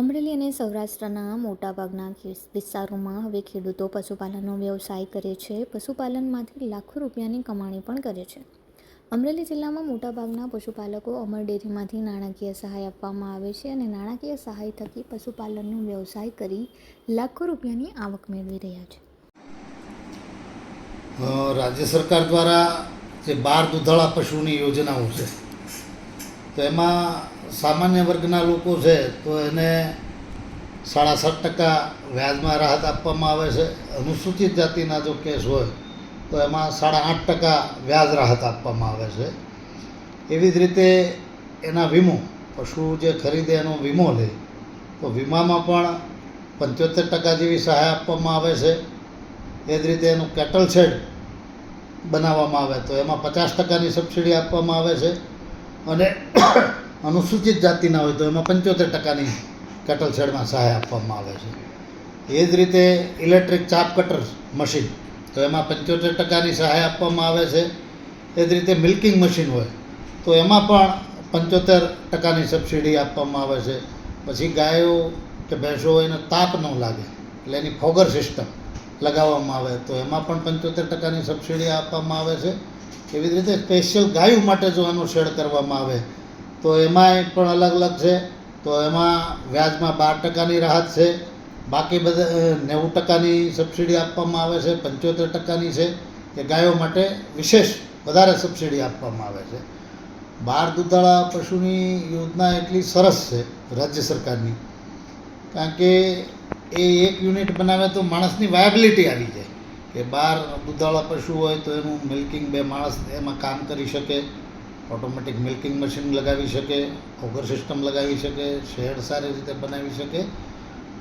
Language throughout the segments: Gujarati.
અમરેલી અને સૌરાષ્ટ્રના મોટાભાગના વિસ્તારોમાં હવે ખેડૂતો પશુપાલનનો વ્યવસાય કરે છે. પશુપાલનમાંથી લાખો રૂપિયાની કમાણી પણ કરે છે. અમરેલી જિલ્લામાં મોટાભાગના પશુપાલકો અમર ડેરીમાંથી નાણાકીય સહાય આપવામાં આવે છે અને નાણાકીય સહાય થકી પશુપાલનનો વ્યવસાય કરી લાખો રૂપિયાની આવક મેળવી રહ્યા છે. રાજ્ય સરકાર દ્વારા જે બાર દુધાળા પશુની યોજનાઓ છે, તો એમાં સામાન્ય વર્ગના લોકો છે, તો એને સાડા સાત ટકા વ્યાજમાં રાહત આપવામાં આવે છે. અનુસૂચિત જાતિના જો કેસ હોય, તો એમાં સાડા આઠ ટકા વ્યાજ રાહત આપવામાં આવે છે. એવી જ રીતે એના વીમો, પશુ જે ખરીદે એનો વીમો લે, તો વીમામાં પણ પંચોતેર ટકા જેવી સહાય આપવામાં આવે છે. એ જ રીતે એનું કેટલ શેડ બનાવવામાં આવે, તો એમાં પચાસ ટકાની સબસિડી આપવામાં આવે છે. અને અનુસૂચિત જાતિના હોય તો એમાં પંચોતેર ટકાની કટલ શેડમાં સહાય આપવામાં આવે છે. એ જ રીતે ઇલેક્ટ્રિક ચાપ કટર મશીન તો એમાં પંચોતેર ટકાની સહાય આપવામાં આવે છે. એ જ રીતે મિલ્કિંગ મશીન હોય, તો એમાં પણ પંચોતેર ટકાની સબસિડી આપવામાં આવે છે. પછી ગાયો કે ભેંસો હોય એને તાપ ન લાગે, એટલે એની ફોગર સિસ્ટમ લગાવવામાં આવે, તો એમાં પણ પંચોતેર ટકાની સબસિડી આપવામાં આવે છે. એવી જ રીતે સ્પેશિયલ ગાયો માટે જો આનું શેડ કરવામાં આવે તો એમાંય પણ અલગ અલગ છે. તો એમાં વ્યાજમાં બાર ટકાની રાહત છે. બાકી બધા નેવું ટકાની સબસિડી આપવામાં આવે છે, પંચોતેર ટકાની છે. એ ગાયો માટે વિશેષ વધારે સબસિડી આપવામાં આવે છે. બાર દુધાળા પશુની યોજના એટલી સરસ છે રાજ્ય સરકારની. કારણ કે એ એક યુનિટ બનાવે તો માણસની વાયબિલિટી આવી જાય. કે બાર દુધાળા પશુ હોય તો એનું મિલ્કિંગ બે માણસ એમાં કામ કરી શકે. ઓટોમેટિક મિલ્કિંગ મશીન લગાવી શકે, ઓગર સિસ્ટમ લગાવી શકે, શેડ સારી રીતે બનાવી શકે.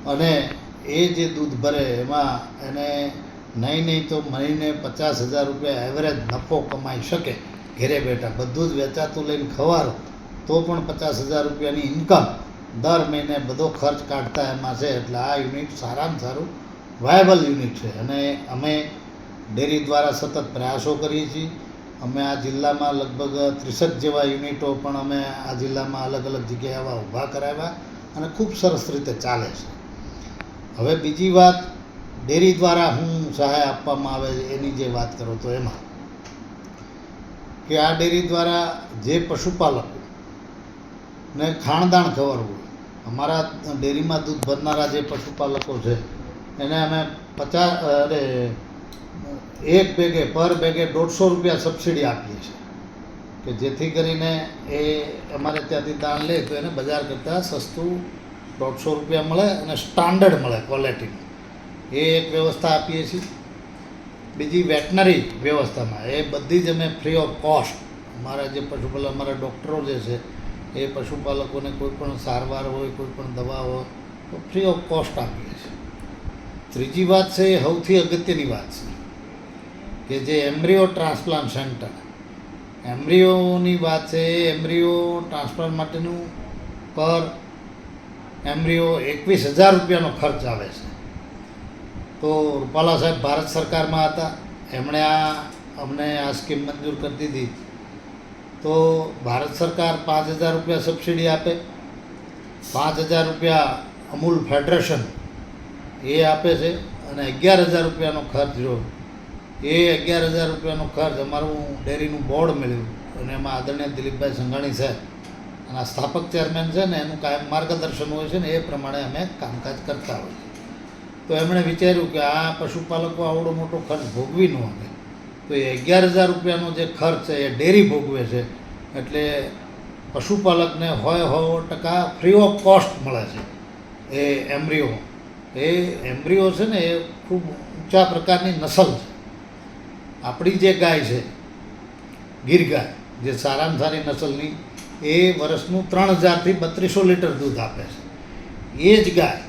અને એ જે દૂધ ભરે એમાં એને નહીં નહીં તો મહિને પચાસ હજાર રૂપિયા એવરેજ નફો કમાઈ શકે ઘેરે બેઠા. બધું જ વેચાતું લઈને ખવારો તો પણ પચાસ હજાર રૂપિયાની ઇન્કમ દર મહિને બધો ખર્ચ કાઢતા એમાં છે. એટલે આ યુનિટ સારામાં સારું વાયબલ યુનિટ છે. અને અમે ડેરી દ્વારા સતત પ્રયાસો કરીએ છીએ. અમે આ જિલ્લામાં લગભગ ત્રીસેક જેવા યુનિટો પણ અમે આ જિલ્લામાં અલગ અલગ જગ્યાએ આવા ઊભા કરાવ્યા અને ખૂબ સરસ રીતે ચાલે છે. હવે બીજી વાત, ડેરી દ્વારા હું સહાય આપવામાં આવે એની જે વાત કરો તો એમાં કે આ ડેરી દ્વારા જે પશુપાલકો ને ખાણદાણ ખવડાવવું અમારા ડેરીમાં દૂધ ભરનારા જે પશુપાલકો છે, એને અમે પચાસ, અરે એક બેગે પર બેગે દોઢસો રૂપિયા સબસિડી આપીએ છીએ. કે જેથી કરીને એ અમારે ત્યાંથી દાણ લે તો એને બજાર કરતાં સસ્તું દોઢસો રૂપિયા મળે અને સ્ટાન્ડર્ડ મળે ક્વોલિટીનું એ એક વ્યવસ્થા આપીએ છીએ. બીજી વેટનરી વ્યવસ્થામાં એ બધી જ અમે ફ્રી ઓફ કોસ્ટ અમારા જે પશુપાલક, અમારા ડૉક્ટરો જે છે, એ પશુપાલકોને કોઈ પણ સારવાર હોય, કોઈ પણ દવા હોય, તો ફ્રી ઓફ કોસ્ટ આપીએ છીએ. ત્રીજી વાત છે એ સૌથી અગત્યની વાત છે કે જે એમ્બ્રિયો ટ્રાન્સપ્લાન્ટ સેન્ટર. એમ્બ્રિયોની વાત છે એ એમ્બ્રિયો ટ્રાન્સપ્લાન્ટ માટેનું પર એમ્બ્રિયો એકવીસ હજાર રૂપિયાનો ખર્ચ આવે છે. તો રૂપાલા સાહેબ ભારત સરકારમાં હતા, એમણે આ અમને આ સ્કીમ મંજૂર કરી દીધી. તો ભારત સરકાર પાંચ હજાર રૂપિયા સબસિડી આપે, પાંચ હજાર રૂપિયા અમૂલ ફેડરેશન એ આપે છે અને અગિયાર હજાર રૂપિયાનો ખર્ચ જો. એ અગિયાર હજાર રૂપિયાનો ખર્ચ અમારું ડેરીનું બોર્ડ મળ્યું અને એમાં આદરણીય દિલીપભાઈ સંઘાણી સાહેબ અને આ સ્થાપક ચેરમેન છે ને એનું કાયમ માર્ગદર્શન હોય છે ને એ પ્રમાણે અમે કામકાજ કરતા હોઈએ તો એમણે વિચાર્યું કે આ પશુપાલકો આવડો મોટો ખર્ચ ભોગવી ન આવે. તો એ અગિયાર હજાર રૂપિયાનો જે ખર્ચ છે એ ડેરી ભોગવે છે. એટલે પશુપાલકને હોય હો ટકા ફ્રી ઓફ કોસ્ટ મળે છે. એ એમ્બ્રિયો એ એમ્બ્રિયો છે ને, એ ખૂબ ઊંચા પ્રકારની નસલ છે. આપણી જે ગાય છે ગીર ગાય જે સારામાં સારી નસલની, એ વર્ષનું ત્રણ હજારથી બત્રીસો લીટર દૂધ આપે છે. એ જ ગાય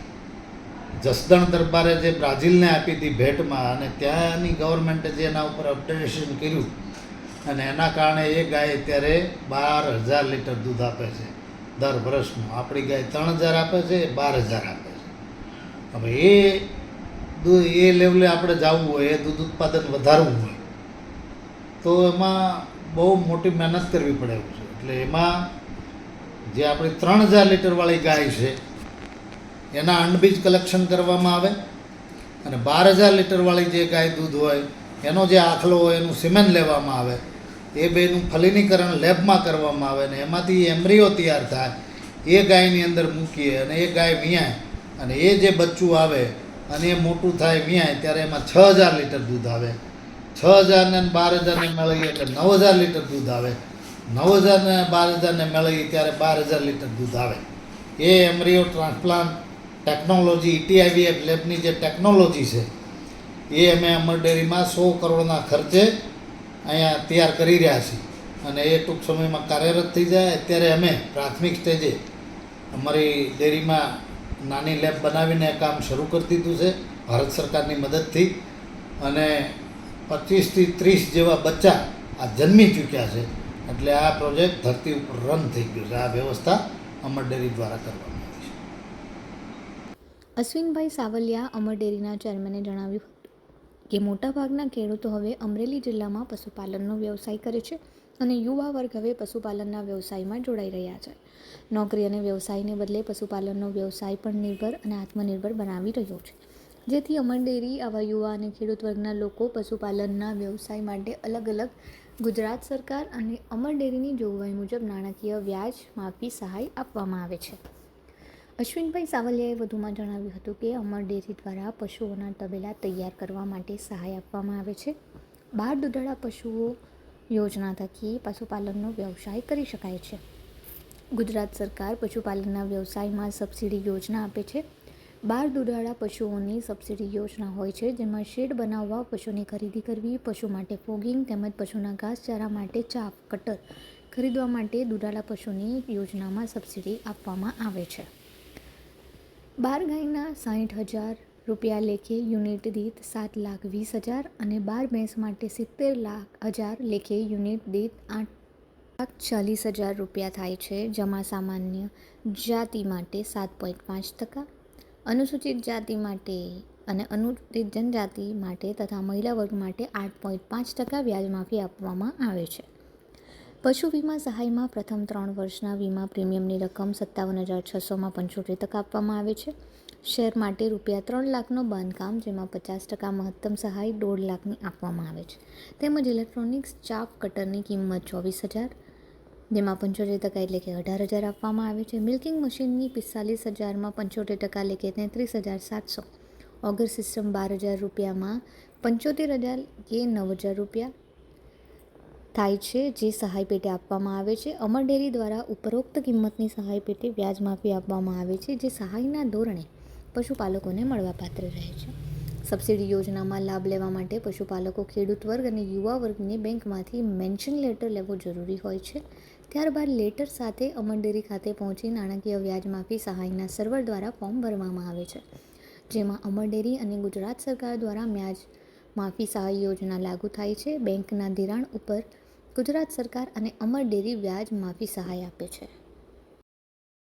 જસદણ દરબારે જે બ્રાઝિલને આપી હતી ભેટમાં અને ત્યાંની ગવર્મેન્ટે જે એના ઉપર અપડેશન કર્યું અને એના કારણે એ ગાય અત્યારે બાર હજાર લીટર દૂધ આપે છે દર વર્ષનું. આપણી ગાય ત્રણ હજાર આપે છે, એ બાર હજાર આપે છે. હવે એ દૂધ, એ લેવલે આપણે જવું હોય, એ દૂધ ઉત્પાદન વધારવું હોય, તો એમાં બહુ મોટી મહેનત કરવી પડે એવું છે. એટલે એમાં જે આપણી ત્રણ હજાર લીટરવાળી ગાય છે, એના અંડબીજ કલેક્શન કરવામાં આવે અને બાર હજાર લીટરવાળી જે ગાય દૂધ હોય, એનો જે આખલો હોય, એનું સિમેન્ટ લેવામાં આવે, એ બેનું ફલિનીકરણ લેબમાં કરવામાં આવે અને એમાંથી એમરીઓ તૈયાર થાય, એ ગાયની અંદર મૂકીએ અને એ ગાય વિયાય અને એ જે બચ્ચું આવે અને એ મોટું થાય વ્યાય ત્યારે એમાં છ હજાર લીટર દૂધ આવે. છ હજારને બાર હજારને મેળવીએ એટલે નવ હજાર લીટર દૂધ આવે. નવ હજારને બાર હજારને મેળવીએ ત્યારે બાર હજાર લીટર દૂધ આવે. એ એમ્બ્રિયો ટ્રાન્સપ્લાન્ટ ટેકનોલોજી ઇટીઆઈવીએફ લેબની જે ટેકનોલોજી છે, એ અમે અમર ડેરીમાં સો કરોડના ખર્ચે અહીંયા તૈયાર કરી રહ્યા છીએ. અને એ ટૂંક સમયમાં કાર્યરત થઈ જાય. અત્યારે અમે પ્રાથમિક સ્ટેજે અમારી ડેરીમાં નાની લેબ બનાવીને કામ શરૂ કરી દીધું છે, ભારત સરકારની મદદથી. અને પચીસથી ત્રીસ જેવા બચ્ચા આ જન્મી ચૂક્યા છે. એટલે આ પ્રોજેક્ટ ધરતી ઉપર રન થઈ ગયો છે. આ વ્યવસ્થા અમર ડેરી દ્વારા કરવામાં આવી છે. અશ્વિનભાઈ સાવલિયા અમર ડેરીના ચેરમેને જણાવ્યું કે મોટાભાગના ખેડૂતો હવે અમરેલી જિલ્લામાં પશુપાલનનો વ્યવસાય કરે છે અને યુવા વર્ગ હવે પશુપાલનના વ્યવસાયમાં જોડાઈ રહ્યા છે. નોકરી અને વ્યવસાયને બદલે પશુપાલનનો વ્યવસાય પણ નિર્ભર અને આત્મનિર્ભર બનાવી રહ્યો છે. જેથી અમર ડેરી આવા યુવા અને ખેડૂત વર્ગના લોકો પશુપાલનના વ્યવસાય માટે અલગ અલગ ગુજરાત સરકાર અને અમર ડેરીની જોગવાઈ મુજબ નાણાકીય વ્યાજ માફી સહાય આપવામાં આવે છે. અશ્વિનભાઈ સાવલિયાએ વધુમાં જણાવ્યું હતું કે અમર ડેરી દ્વારા પશુઓના તબેલા તૈયાર કરવા માટે સહાય આપવામાં આવે છે. બાર દુધાળા પશુઓ યોજના થકી પશુપાલનનો વ્યવસાય કરી શકાય છે. ગુજરાત સરકાર પશુપાલનના વ્યવસાયમાં સબસિડી યોજના આપે છે. બાર દુધાળા પશુઓની સબસિડી યોજના હોય છે, જેમાં શેડ બનાવવા, પશુની ખરીદી કરવી, પશુ માટે ફોગિંગ તેમજ પશુના ઘાસચારા માટે ચાફ, કટર ખરીદવા માટે દુધાળા પશુની યોજનામાં સબસિડી આપવામાં આવે છે. બાર ગાયના સાઠ હજાર રૂપિયા લેખે યુનિટ દીઠ સાત લાખ વીસ હજાર અને બાર ભેંસ માટે સિત્તેર લાખ હજાર લેખે યુનિટ દીઠ આઠ લાખ ચાલીસ હજાર રૂપિયા થાય છે. જમા સામાન્ય જાતિ માટે સાત પોઈન્ટ પાંચ ટકા, અનુસૂચિત જાતિ માટે અને અનુસૂચિત જનજાતિ માટે તથા મહિલા વર્ગ માટે આઠ પોઈન્ટ પાંચ ટકા વ્યાજ માફી આપવામાં આવે છે. પશુ વીમા સહાયમાં પ્રથમ ત્રણ વર્ષના વીમા પ્રીમિયમની રકમ સત્તાવન હજાર છસોમાં પંચોતેર ટકા આપવામાં આવે છે. શેર માટે રૂપિયા ત્રણ લાખનો બાંધકામ, જેમાં પચાસ ટકા મહત્તમ સહાય દોઢ લાખની આપવામાં આવે છે. તેમજ ઇલેક્ટ્રોનિક્સ ચાપ કટરની કિંમત ચોવીસ હજાર, જેમાં પંચોતેર ટકા એટલે કે અઢાર હજાર આપવામાં આવે છે. મિલ્કિંગ મશીનની પિસ્તાલીસ હજારમાં પંચોતેર ટકા એટલે કે તેત્રીસ હજાર સાતસો. ઓગર સિસ્ટમ બાર હજાર રૂપિયામાં પંચોતેર હજાર કે નવ હજાર રૂપિયા. થાય છે, જે સહાય પેટે આપવામાં આવે છે. અમર ડેરી દ્વારા ઉપરોક્ત કિંમતની સહાય પેટે વ્યાજ માફી આપવામાં આવે છે, જે સહાયના ધોરણે પશુપાલકોને મળવાપાત્ર રહે છે. સબસિડી યોજનામાં લાભ લેવા માટે પશુપાલકો, ખેડૂત વર્ગ અને યુવા વર્ગને બેંકમાંથી મેન્શન લેટર લેવો જરૂરી હોય છે. ત્યારબાદ લેટર સાથે અમર ડેરી ખાતે પહોંચી નાણાકીય વ્યાજ માફી સહાયના સર્વર દ્વારા ફોર્મ ભરવામાં આવે છે. જેમાં અમર ડેરી અને ગુજરાત સરકાર દ્વારા વ્યાજ માફી સહાય યોજના લાગુ થાય છે. બેંકના ધિરાણ ઉપર ગુજરાત સરકાર અને અમર ડેરી વ્યાજ માફી સહાય આપે છે.